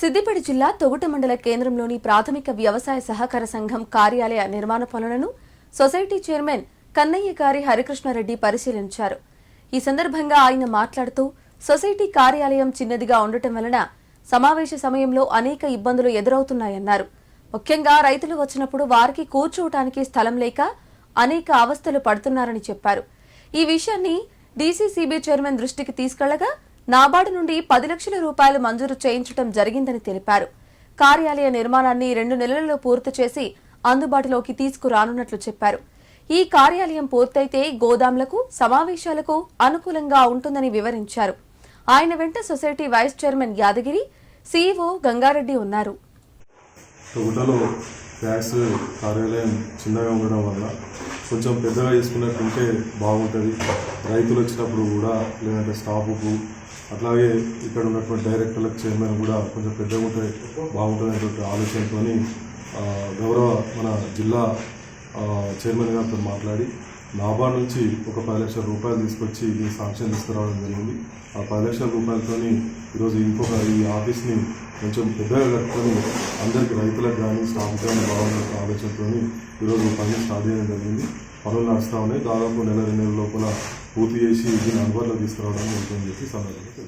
జిల్లా తొగుట మండల కేంద్రంలోని ప్రాథమిక వ్యవసాయ సహకార సంఘం కార్యాలయ నిర్మాణ పనులను సొసైటీ చైర్మన్ కన్నయ్య గారి హరికృష్ణారెడ్డి పరిశీలించారు. ఈ సందర్భంగా ఆయన మాట్లాడుతూ సొసైటీ కార్యాలయం చిన్నదిగా ఉండటం వలన సమావేశ సమయంలో అనేక ఇబ్బందులు ఎదురవుతున్నాయన్నారు. ముఖ్యంగా రైతులు వచ్చినప్పుడు వారికి కూర్చోవటానికి స్థలం లేక అనేక అవస్థలు పడుతున్నారని చెప్పారు. ఈ విషయాన్ని డీసీసీబీ చైర్మన్ దృష్టికి తీసుకెళ్ళగా నాబార్డు నుండి పది లక్షల రూపాయలు మంజూరు చేయించడం జరిగిందని తెలిపారు. కార్యాలయ నిర్మాణాన్ని రెండు నెలలలో పూర్తి చేసి అందుబాటులోకి తీసుకురానున్నట్లు చెప్పారు. ఈ కార్యాలయం పూర్తయితే గోదాంలకు సమావేశాలకు అనుకూలంగా ఉంటుందని వివరించారు. ఆయన వెంట society vice chairman Yadagiri CEO Gangareddy ఉన్నారు. కార్యాలయం చిన్నగా ఉండడం వల్ల కొంచెం పెద్దగా చేసుకున్నట్టుంటే బాగుంటుంది. రైతులు వచ్చినప్పుడు కూడా లేదంటే స్టాఫ్కు అట్లాగే ఇక్కడ ఉన్నటువంటి డైరెక్టర్లకు చైర్మన్ కూడా కొంచెం పెద్దగా ఉంటే బాగుంటుంది అనేటువంటి ఆలోచనతో గౌరవ మన జిల్లా చైర్మన్ గారితో మాట్లాడి నాబార్డ్ నుంచి ఒక పది లక్షల రూపాయలు తీసుకొచ్చి ఈ సాంక్షన్ తీసుకురావడం జరిగింది. ఆ పది లక్షల రూపాయలతోని ఈరోజు ఇంకొక ఈ ఆఫీస్ని కొంచెం పెద్దగా కట్టుకొని అందరికి రైతులకు కానీ స్టాఫ్ కానీ బాగుండే ఆలోచనతో ఈరోజు పని స్టార్ట్ చేయడం జరిగింది. పనులు నడుస్తూ ఉన్నాయి. దాదాపు నెల రెండు నెలల లోపల పూర్తి చేసి దీన్ని అందుబాటులో తీసుకురావడం జరుగుతుందని చెప్పి సందర్భంగా